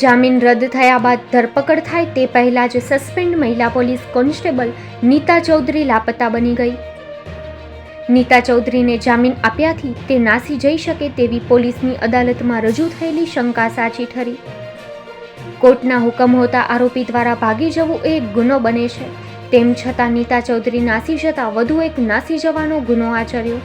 જામીન રદ થયા બાદ ધરપકડ થાય તે પહેલાં જ સસ્પેન્ડ મહિલા પોલીસ કોન્સ્ટેબલ નીતા ચૌધરી લાપતા બની ગઈ. નીતા ચૌધરીને જામીન આપ્યાથી તે નાસી જઈ શકે તેવી પોલીસની અદાલતમાં રજૂ થયેલી શંકા સાચી ઠરી. કોર્ટના હુકમ હોતા આરોપી દ્વારા ભાગી જવું એ ગુનો બને છે. તેમ છતાં નીતા ચૌધરી નાસી જતાં વધુ એક નાસી જવાનો ગુનો આચર્યો.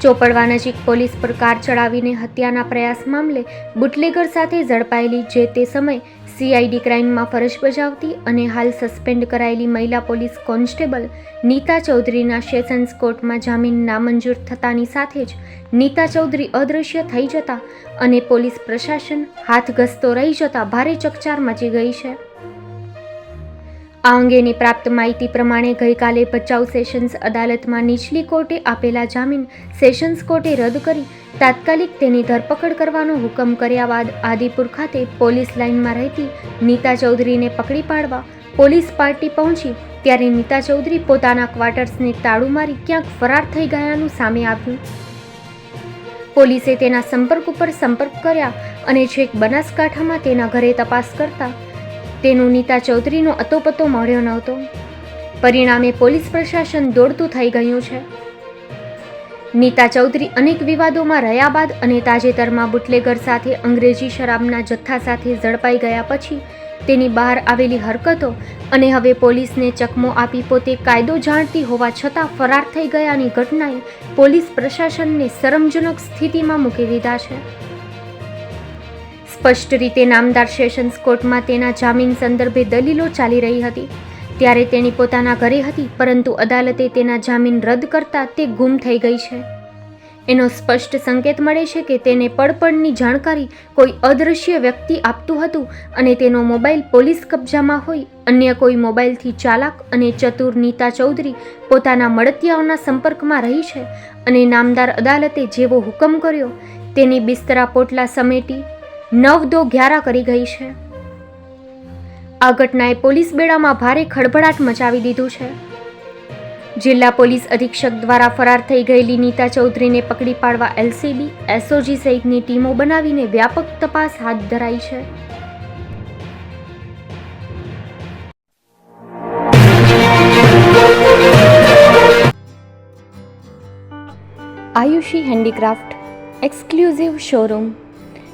ચોપડવા નજીક પોલીસ પર કાર ચડાવીને હત્યાના પ્રયાસ મામલે બુટલેગર સાથે ઝડપાયેલી જે તે સમય સીઆઈડી ક્રાઇમમાં ફરજ બજાવતી અને હાલ સસ્પેન્ડ કરાયેલી મહિલા પોલીસ કોન્સ્ટેબલ નીતા ચૌધરીના સેશન્સ કોર્ટમાં જામીન નામંજૂર થતાની સાથે જ નીતા ચૌધરી અદૃશ્ય થઈ જતા અને પોલીસ પ્રશાસન હાથ ઘસતો રહી જતા ભારે ચકચાર મચી ગઈ છે. આ અંગેની પ્રાપ્ત માહિતી પ્રમાણે ગઈકાલે ભચાઉ સેશન્સ અદાલતમાં નીચલી કોર્ટે આપેલા જામીન સેશન્સ કોર્ટે રદ કરી તાત્કાલિક તેની ધરપકડ કરવાનો હુકમ કર્યા બાદ આદિપુર ખાતે પોલીસ લાઇનમાં રહેતી નીતા ચૌધરીને પકડી પાડવા પોલીસ પાર્ટી પહોંચી ત્યારે નીતા ચૌધરી પોતાના ક્વાર્ટર્સને તાળું મારી ક્યાંક ફરાર થઈ ગયાનું સામે આવ્યું. પોલીસે તેના સંપર્ક ઉપર સંપર્ક કર્યા અને છેક બનાસકાંઠામાં તેના ઘરે તપાસ કરતા તેનું નીતા ચૌધરીનો અતોપતો મળ્યો નહોતો. પરિણામે પોલીસ પ્રશાસન દોડતું થઈ ગયું છે. નીતા ચૌધરી અનેક વિવાદોમાં રહ્યા બાદ અને તાજેતરમાં બુટલેગર સાથે અંગ્રેજી શરાબના જથ્થા સાથે ઝડપાઈ ગયા પછી તેની બહાર આવેલી હરકતો અને હવે પોલીસને ચકમો આપી પોતે કાયદો જાણતી હોવા છતાં ફરાર થઈ ગયાની ઘટનાએ પોલીસ પ્રશાસનને શરમજનક સ્થિતિમાં મૂકી દીધા છે. સ્પષ્ટ રીતે નામદાર સેશન્સ કોર્ટમાં તેના જામીન સંદર્ભે દલીલો ચાલી રહી હતી. ત્યારે તેણી પોતાના ઘરે હતી, પરંતુ અદાલતે તેના જામીન રદ કરતા તે ગુમ થઈ ગઈ છે. એનો સ્પષ્ટ સંકેત મળે છે કે તેને પડપડની જાણકારી કોઈ અદૃશ્ય વ્યક્તિ આપતું હતું અને તેનો મોબાઈલ પોલીસ કબજામાં હોય, અન્ય કોઈ મોબાઈલથી ચાલાક અને ચતુર નીતા ચૌધરી પોતાના મળતિયાઓના સંપર્કમાં રહી છે અને નામદાર અદાલતે જેવો હુકમ કર્યો, તેની બિસ્તરા પોટલા સમેટી નવ દો ગ્યારા કરી ગઈ છે. આ ઘટનાએ પોલીસ બેડામાં ભારે ખળભળાટ મચાવી દીધું છે. જિલ્લા પોલીસ અધિક્ષક દ્વારા ફરાર થઈ ગયેલી નીતા ચૌધરીને પકડી પાડવા એલસીબી, એસઓજી સહિતની ટીમો બનાવીને વ્યાપક તપાસ હાથ ધરાઈ છે. Ayushi handicraft, exclusive showroom.